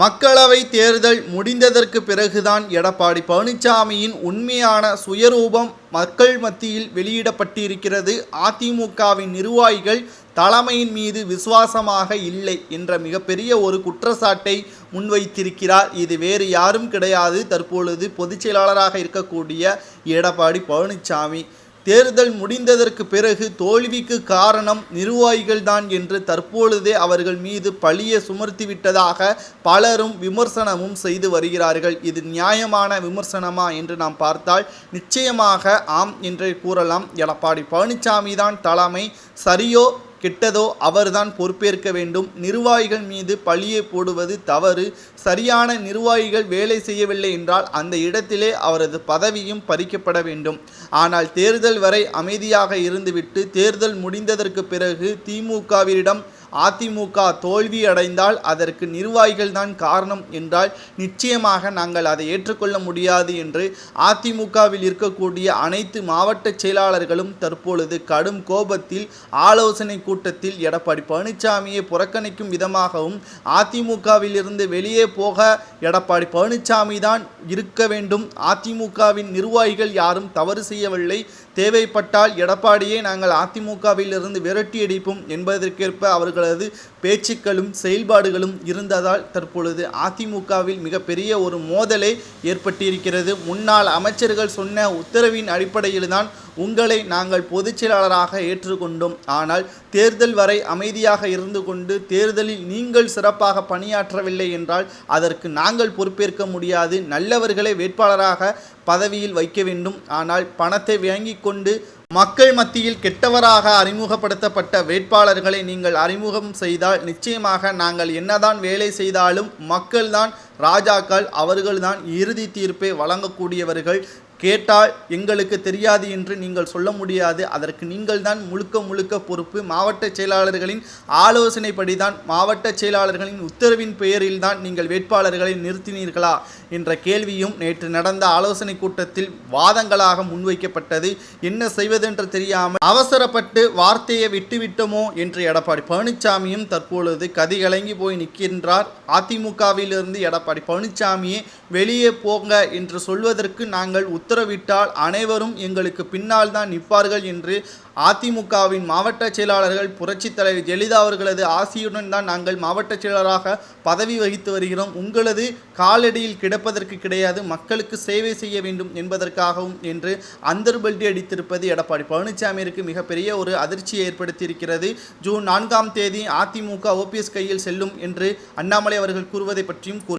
மக்களவை தேர்தல் முடிந்ததற்கு பிறகுதான் எடப்பாடி பழனிசாமியின் உண்மையான சுயரூபம் மக்கள் மத்தியில் வெளியிடப்பட்டிருக்கிறது. அதிமுகவின் நிர்வாகிகள் தலைமையின் மீது விசுவாசமாக இல்லை என்ற மிகப்பெரிய ஒரு குற்றச்சாட்டை முன்வைத்திருக்கிறார். இது வேறு யாரும் கிடையாது. தற்பொழுது பொதுச் செயலாளராக இருக்கக்கூடிய எடப்பாடி பழனிசாமி. தேர்தல் முடிந்ததற்கு பிறகு தோல்விக்கு காரணம் நிர்வாகிகள்தான் என்று தற்பொழுதே அவர்கள் மீது பழிய சுமர்த்திவிட்டதாக பலரும் விமர்சனமும் செய்து வருகிறார்கள். இது நியாயமான விமர்சனமா என்று நாம் பார்த்தால் நிச்சயமாக ஆம் என்றே கூறலாம். எடப்பாடி பழனிசாமி தான் தலைமை. சரியோ கெட்டதோ அவர்தான் பொறுப்பேற்க வேண்டும். நிர்வாகிகள் மீது பழியை போடுவது தவறு. சரியான நிர்வாகிகள் வேலை செய்யவில்லை என்றால் அந்த இடத்திலே அவரது பதவியும் பறிக்கப்பட வேண்டும். ஆனால் தேர்தல் வரை அமைதியாக இருந்துவிட்டு தேர்தல் முடிந்ததற்கு பிறகு திமுகவிடம் அதிமுக தோல்வி அடைந்தால் அதற்கு நிர்வாகிகள் தான் காரணம் என்றால் நிச்சயமாக நாங்கள் அதை ஏற்றுக்கொள்ள முடியாது என்று அதிமுகவில் இருக்கக்கூடிய அனைத்து மாவட்ட செயலாளர்களும் தற்பொழுது கடும் கோபத்தில் ஆலோசனை கூட்டத்தில் எடப்பாடி பழனிசாமியை புறக்கணிக்கும் விதமாகவும் அதிமுகவில் இருந்து வெளியே போக எடப்பாடி பழனிசாமி தான் இருக்க வேண்டும். அதிமுகவின் நிர்வாகிகள் யாரும் தவறு செய்யவில்லை. தேவைப்பட்டால் எடப்பாடியை நாங்கள் அதிமுகவில் இருந்து விரட்டி அடிப்போம் என்பதற்கேற்ப அவர்களது பேச்சுக்களும் செயல்பாடுகளும் இருந்ததால் தற்பொழுது அதிமுகவில் மிகப்பெரிய ஒரு மோதலை ஏற்பட்டிருக்கிறது. முன்னாள் அமைச்சர்கள் சொன்ன உத்தரவின் அடிப்படையில்தான் உங்களை நாங்கள் பொதுச் செயலாளராக ஏற்றுக்கொண்டோம். ஆனால் தேர்தல் வரை அமைதியாக இருந்து கொண்டு தேர்தலில் நீங்கள் சிறப்பாக பணியாற்றவில்லை என்றால் அதற்கு நாங்கள் பொறுப்பேற்க முடியாது. நல்லவர்களை வேட்பாளராக பதவியில் வைக்க வேண்டும். ஆனால் பணத்தை வாங்கி கொண்டு மக்கள் மத்தியில் கெட்டவராக அறிமுகப்படுத்தப்பட்ட வேட்பாளர்களை நீங்கள் அறிமுகம் செய்தால் நிச்சயமாக நாங்கள் என்னதான் வேலை செய்தாலும் மக்கள்தான் ராஜாக்கள் அவர்கள்தான் இறுதி தீர்ப்பை வழங்கக்கூடியவர்கள். கேட்டால் எங்களுக்கு தெரியாது என்று நீங்கள் சொல்ல முடியாது. அதற்கு நீங்கள் தான் முழுக்க முழுக்க பொறுப்பு. மாவட்ட செயலாளர்களின் ஆலோசனைப்படி தான் மாவட்ட செயலாளர்களின் உத்தரவின் பெயரில் தான் நீங்கள் வேட்பாளர்களை நிறுத்தினீர்களா என்ற கேள்வியும் நேற்று நடந்த ஆலோசனை கூட்டத்தில் வாதங்களாக முன்வைக்கப்பட்டது. என்ன செய்வதென்று தெரியாமல் அவசரப்பட்டு வார்த்தையை விட்டுவிட்டோமோ என்று எடப்பாடி பழனிசாமியும் தற்பொழுது கதிகலங்கி போய் நிற்கின்றார். அதிமுகவிலிருந்து எடப்பாடி பழனிசாமியே வெளியே போங்க என்று சொல்வதற்கு நாங்கள் உத்தரவிட்டால் அனைவரும் எங்களுக்கு பின்னால் தான் நிற்பார்கள் என்று அதிமுகவின் மாவட்ட செயலாளர்கள் புரட்சித் தலைவர் ஜெயலலிதா அவர்களது ஆசியுடன் தான் நாங்கள் மாவட்ட செயலராக பதவி வகித்து வருகிறோம். உங்களது காலடியில் கிடப்பதற்கு கிடையாது. மக்களுக்கு சேவை செய்ய வேண்டும் என்பதற்காகவும் என்று அந்தர்பல்டி அடித்திருப்பது எடப்பாடி பழனிசாமியிற்கு மிகப்பெரிய ஒரு அதிர்ச்சியை ஏற்படுத்தியிருக்கிறது. ஜூன் நான்காம் தேதி அதிமுக ஓபிஎஸ் கையில் செல்லும் என்று அண்ணாமலை அவர்கள் கூறுவதை பற்றியும் கூறு